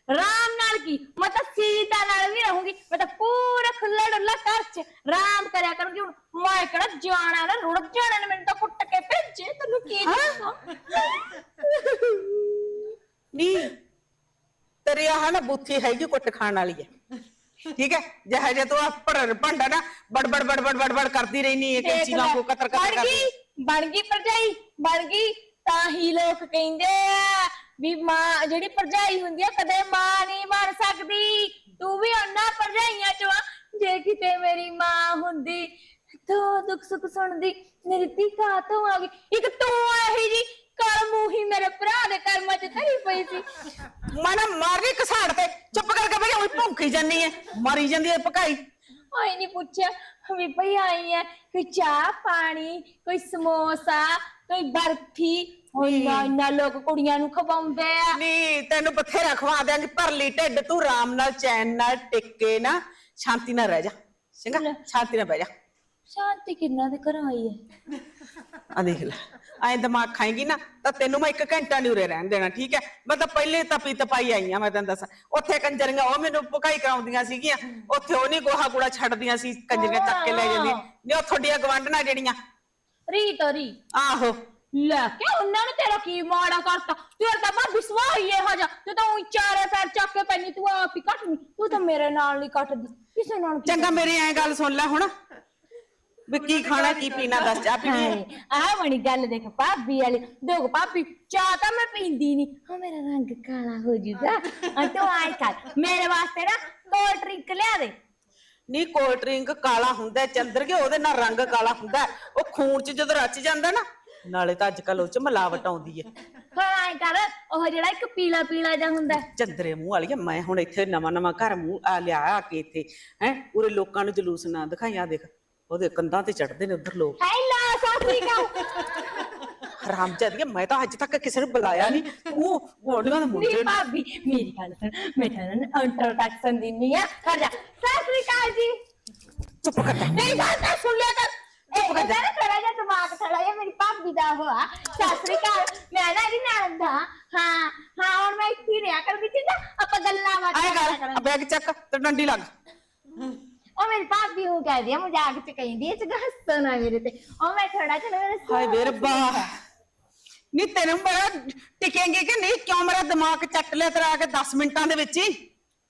S2: ਰਾਮ ਨਾਲ ਕੀ? ਮੈਂ ਤਾਂ ਸੀਤਾ ਨਾਲ ਵੀ ਰਹੂੰਗੀ। ਮੈਂ ਤਾਂ ਪੂਰਾ ਖੁੱਲਾ ਡੁੱਲਾ ਘਰ ਚ ਰਾਮ ਕਰਿਆ ਕਰੂੰਗੀ। ਹੁਣ ਮੈਂ ਕਿਹੜਾ ਜਾਣਾ ਨਾ ਰੁੜ ਜਾਣਾ ਨੇ ਮੈਨੂੰ ਤਾਂ ਕੁੱਟ ਕੇ ਭੇਜੇ। ਤੈਨੂੰ ਕੀ
S3: ਨਹੀਂ ਤੇਰੀ ਆਹ ਨਾ ਬੁੱਥੀ ਹੈਗੀ ਕੁੱਟ ਖਾਣ ਵਾਲੀ ਹੈ ਠੀਕ ਹੈ ਜਿਹੇ ਜੇ ਤੂੰ ਆ ਭੜਰ ਭੰਡਾ ਨਾ ਬੜਬੜ ਬੜਬੜ ਬੜਬੜ ਕਰਦੀ ਰਹਿਨੀ ਹੈ ਕੈਂਚੀ
S2: ਲੈ,
S3: ਵਾਂਗੂ ਕਤਰ ਕਤਰ
S2: ਬਣ
S3: ਕਰਦੀ।
S2: ਗਈ ਬਣ ਗਈ ਭਰਜਾਈ? ਬਣ ਗਈ? ਤਾਂ ਹੀ ਲੋਕ ਕਹਿੰਦੇ ਆ ਵੀ ਮਾਂ ਜਿਹੜੀ ਭਰਜਾਈ ਹੁੰਦੀ ਆ ਕਦੇ ਮਾਂ ਨਹੀਂ ਬਣ ਸਕਦੀ। ਤੇ ਮੇਰੀ ਮਾਂ ਹੁੰਦੀ ਤੂੰ ਦੁੱਖ ਸੁੱਖ ਸੁਣਦੀ ਮੇਰੀ ਧੀ ਕਾ ਤੋਂ ਆ ਗਈ। ਇੱਕ ਤੂੰ ਆਹੀ ਜੀ ਕਰ ਮੂੰਹੀ ਮੇਰੇ ਭਰਾ ਦੇ ਕਰਮਾਂ ਚ ਧਰੀ ਪਈ ਸੀ।
S3: ਮੈਂ ਨਾ ਮਾਰਨੀ ਕਸਾੜ ਤੇ ਚੁੱਪ ਕਰਕੇ ਬਈ ਉਹ ਭੌਂਕੀ ਜਾਨੀ ਐ। ਮਰੀ ਜਾਂਦੀ ਐ ਭਕਾਈ।
S2: ਆਈ ਨਹੀਂ ਪੁੱਛਿਆ ਵੀ ਭਈ ਆਈ ਹੈ ਕੋਈ ਚਾਹ ਪਾਣੀ ਕੋਈ ਸਮੋਸਾ ਕੋਈ ਬਰਫੀ ਇੰਨਾ ਇੰਨਾ ਲੋਕ ਕੁੜੀਆਂ ਨੂੰ ਖਵਾਉਂਦੇ ਆ।
S3: ਨੀ ਤੈਨੂੰ ਬਥੇਰਾ ਖਵਾ ਦਿਆਂਗੀ ਭਰਲੀ ਢਿੱਡ ਤੂੰ ਆਰਾਮ ਨਾਲ ਚੈਨ ਨਾਲ ਟਿੱਕੇ ਨਾ ਸ਼ਾਂਤੀ ਨਾਲ ਰਹਿ ਜਾ। ਚੰਗਾ ਸ਼ਾਂਤੀ ਨਾਲ ਬਹਿ ਜਾ।
S2: ਸ਼ਾਂਤੀ ਕਿੰਨਾ ਦੇ ਘਰ ਆਈ ਹੈ।
S3: ਆ ਦੇਖ ਲੈ ਐਂ ਦਿਮਾਗ ਖਾਏਗੀ ਨਾ ਤਾਂ ਤੈਨੂੰ ਮੈਂ ਇੱਕ ਘੰਟਾ ਨਹੀਂ ਉਰੇ ਰਹਿਣ ਦੇਣਾ ਠੀਕ ਹੈ? ਮੈਂ ਤਾਂ ਪਹਿਲੇ ਤਪੀ ਤਪਾਈ ਆਈ ਆ ਮੈਂ ਤੈਨੂੰ ਦੱਸਾਂ। ਉੱਥੇ ਕੰਜਰੀਆਂ ਉਹ ਮੈਨੂੰ ਭੁਕਾਈ ਕਰਾਉਂਦੀਆਂ ਸੀਗੀਆਂ ਉੱਥੇ ਉਹ ਨਹੀਂ ਗੋਹਾ ਕੂੜਾ ਛੱਡਦੀਆਂ ਸੀ ਕੰਜਰੀਆਂ ਚੱਕ ਕੇ ਲੈ ਜਾਂਦੀਆਂ। ਨੇ ਉਹ ਤੁਹਾਡੀਆਂ ਗਵਾਂਢਣਾ ਜਿਹੜੀਆਂ।
S2: ਰੀ ਤੋਰੀ
S3: ਆਹੋ।
S2: ਲੈ। ਕੇ ਉਹਨਾਂ ਨੇ ਤੇਰਾ ਕੀ ਮਾੜਾ ਕਰਤਾ? ਤੇਰਾ ਤਾਂ ਭਾਬੀ ਸਵਾਹ ਹੀ ਇਹੋ ਜਿਹਾ। ਤੂੰ ਤਾਂ ਚਾਰੇ ਪੈਰ ਚੱਕ ਕੇ ਪੈਣੀ ਤੂੰ ਆਪ ਹੀ ਕੱਟਣੀ ਤੂੰ ਤਾਂ ਮੇਰੇ ਨਾਲ ਨਹੀਂ ਕੱਟਦੀ। ਕਿਸੇ ਨਾਲ ਕੀ
S3: ਚੰਗਾ ਮੇਰੀ ਐਂ ਗੱਲ ਸੁਣ ਲੈ ਹੁਣ। ਵੀ ਕੀ ਖਾਣਾ ਕੀ ਪੀਣਾ ਦੱਸ ਜਾ
S2: ਹਾਏ ਆਹ ਬਣੀ ਗੱਲ ਦੇਖ ਭਾਬੀ ਵਾਲੀ। ਦੇਖ ਭਾਬੀ ਚਾਹ ਤਾਂ ਮੈਂ ਪੀਂਦੀ ਨਹੀਂ। ਹਾਂ ਮੇਰਾ ਰੰਗ ਕਾਲਾ ਹੋ ਜੂਗਾ। ਆ ਤੂੰ ਆਈ ਕਰ। ਮੇਰੇ ਵਾਸਤੇ ਨਾ ਕੋਲਡ ਡਰਿੰਕ ਲਿਆ ਦੇ।
S3: ਨਹੀਂ ਕੋਲਡ ਡਰਿੰਕ ਕਾਲਾ ਹੁੰਦਾ ਹੈ, ਚੰਦਰ ਕੇ ਉਹਦੇ ਨਾਲ ਰੰਗ ਕਾਲਾ ਹੁੰਦਾ। ਹੈ। ਉਹ ਖੂਨ ਚ ਜਦੋਂ ਰਚ ਜਾਂਦਾ ਨਾ ਨਾਲੇ ਤਾਂ ਅੱਜ ਕੱਲ ਉਹ ਚ ਮਿਲਾਵਟ ਆਉਂਦੀ ਹੈ
S2: ਹਾਂ ਆਈ ਕਰ ਉਹ ਜਿਹੜਾ ਇੱਕ ਪੀਲਾ ਪੀਲਾ ਜਿਹਾ ਹੁੰਦਾ। ਹੈ।
S3: ਚੰਦਰੇ ਮੂੰਹ ਵਾਲੀ ਮੈਂ ਹੁਣ ਇੱਥੇ ਨਵਾਂ ਨਵਾਂ ਘਰ ਮੂੰਹ ਆ ਲਿਆ ਆ ਕੇ ਇੱਥੇ ਹੈ ਉਰੇ ਲੋਕਾਂ ਨੂੰ ਜਲੂਸ ਨਾ ਦਿਖਾਈ ਆ ਦੇਖ ਉਹਦੇ ਕੰਧਾਂ ਤੇ ਚੜਦੇ ਨੇ ਉਧਰ ਲੋਕ।
S2: ਹੈਲੋ ਸਾਸਰੀ ਕਾ
S3: ਹਰਾਮ ਜਾਦੀ ਮੈਂ ਤਾਂ ਅੱਜ ਤੱਕ ਕਿਸੇ ਨੂੰ ਬੁਲਾਇਆ ਨਹੀਂ ਤੂੰ ਗੋਡੀਆਂ ਦੇ ਮੁੰਡੇ ਨੂੰ-
S2: ਭਾਬੀ ਮੇਰੀ ਗੱਲ ਸੁਣ ਮੈਂ ਤਾਂ ਇੰਟਰੋਡਕਸ਼ਨ ਦਿੰਨੀ ਆ। ਕਰ ਜਾ। ਸਾਸਰੀ ਕਾ ਜੀ।
S3: ਚੁੱਪ ਕਰ ਜਾ।
S2: ਮੇਰੀ ਗੱਲ ਤਾਂ ਸੁਣ ਲਿਆ ਕਰ ਇਹਦਾ ਨਾ ਥੋੜਾ ਜਿਹਾ ਦਿਮਾਗ ਥੋੜਾ ਜਿਹਾ ਮੇਰੀ ਭਾਬੀ ਦਾ ਹੋਆ ਸਾਸਰੀ ਕਾ ਮੈਂ ਨਾ ਇਹਦੀ ਨਣਦ ਹਾਂ। ਹਾਂ ਹਾਂ ਹੁਣ ਮੈਂ ਇੱਥੇ ਹੀ ਰਿਹਾ ਕਰਦੀ ਸੀ ਨਾ। ਆਪਾਂ ਗੱਲਾਂ
S3: ਆਏ
S2: ਬਾਤਾਂ
S3: ਕਰ ਆ ਬੈਗ ਚੱਕ ਤੇ ਡੰਡੀ ਲੱਗ।
S2: ਉਹ ਮੇਰੀ ਭਾਬੀ ਉਹ ਕਹਿੰਦੀ ਆ ਮਜ਼ਾਕ ਚ ਕਹਿੰਦੀ ਹੈ ਚੰਗਾ ਹੱਸਣ ਆ ਮੇਰੇ ਤੇ। ਉਹ ਮੈਂ ਥੋੜਾ ਜਿਹਾ ਨਾ ਮੇਰੇ
S3: ਹਾਏ ਵੇ ਰੱਬਾ। ਨਹੀਂ ਤੈਨੂੰ ਬੜਾ ਟਿਕੇਂਗੇ ਕਿ ਨਹੀਂ? ਕਿਉਂ ਮੇਰਾ ਦਿਮਾਗ ਚੱਟ ਲਿਆ ਤੇਰਾ ਆ ਕੇ 10 ਮਿੰਟਾਂ ਦੇ ਵਿੱਚ ਹੀ?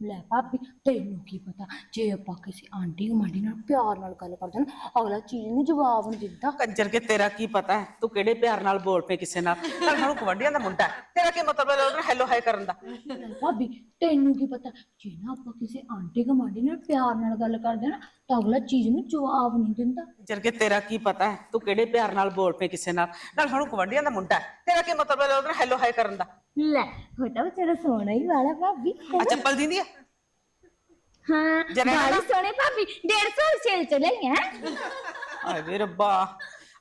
S2: ਲੈ ਭਾਬੀ ਤੈਨੂੰ ਕੀ ਪਤਾ? ਜੇ ਆਪਾਂ ਕਿਸੇ ਆਂਟੀ ਗੁਆਂਢੀ ਨਾਲ ਪਿਆਰ ਨਾਲ ਗੱਲ ਕਰਦੇ ਨਾ ਅਗਲਾ ਚੀਜ਼ ਨੂੰ ਜਵਾਬ ਨਹੀਂ ਦਿੰਦਾ।
S3: ਕੰਜਰ ਕੇ ਤੇਰਾ ਕੀ ਪਤਾ ਹੈ? ਤੂੰ ਕਿਹੜੇ ਪਿਆਰ ਨਾਲ ਬੋਲ ਪਏ ਕਿਸੇ ਨਾਲ? ਤਾਂ ਸਾਨੂੰ ਕਵੰਡੀਆਂ ਦਾ ਮੁੰਡਾ ਹੈ। ਤੇਰਾ ਕੀ ਮਤਲਬ ਹੈ ਉਹਨੂੰ ਹੈਲੋ ਹਾਈ ਕਰਨ ਦਾ?
S2: ਲੈ ਭਾਬੀ ਤੈਨੂੰ ਕੀ ਪਤਾ? ਜੇ ਨਾ ਆਪਾਂ ਕਿਸੇ ਆਂਟੀ ਗੁਆਂਢੀ ਨਾਲ ਪਿਆਰ ਨਾਲ ਗੱਲ ਕਰਦੇ ਨਾ ਤਾਂ ਅਗਲਾ ਚੀਜ਼ ਨੂੰ ਜਵਾਬ ਨਹੀਂ ਦਿੰਦਾ।
S3: ਕੰਜਰ ਕੇ ਤੇਰਾ ਕੀ ਪਤਾ ਹੈ? ਤੂੰ ਕਿਹੜੇ ਪਿਆਰ ਨਾਲ ਬੋਲ ਪਏ ਕਿਸੇ ਨਾਲ? ਨਾਲ ਸਾਨੂੰ ਕਵੰਡੀਆਂ ਦਾ ਮੁੰਡਾ ਹੈ। ਤੇਰਾ ਕੀ ਮਤਲਬ ਹੈ ਉਹਨੂੰ ਹੈਲੋ ਹਾਈ ਕਰਨ ਦਾ?
S2: ਲੈ ਹੋਟਾ ਵਿਚਾਰਾ ਸੋਹਣਾ ਹੀ ਵਾਲਾ ਭਾਬੀ।
S3: ਆ ਚੱਪਲ ਦਿੰਦੀ ਹੈ
S2: ਹਾਂ
S3: ਜਰਾ ਨਾ-
S2: ਬਾਲੀ ਸੋਹਣੇ ਭਾਬੀ 150 ਸੇਲ ਚ ਲਈ ਹੈ
S3: ਹਾਏ ਵੇ ਰੱਬਾ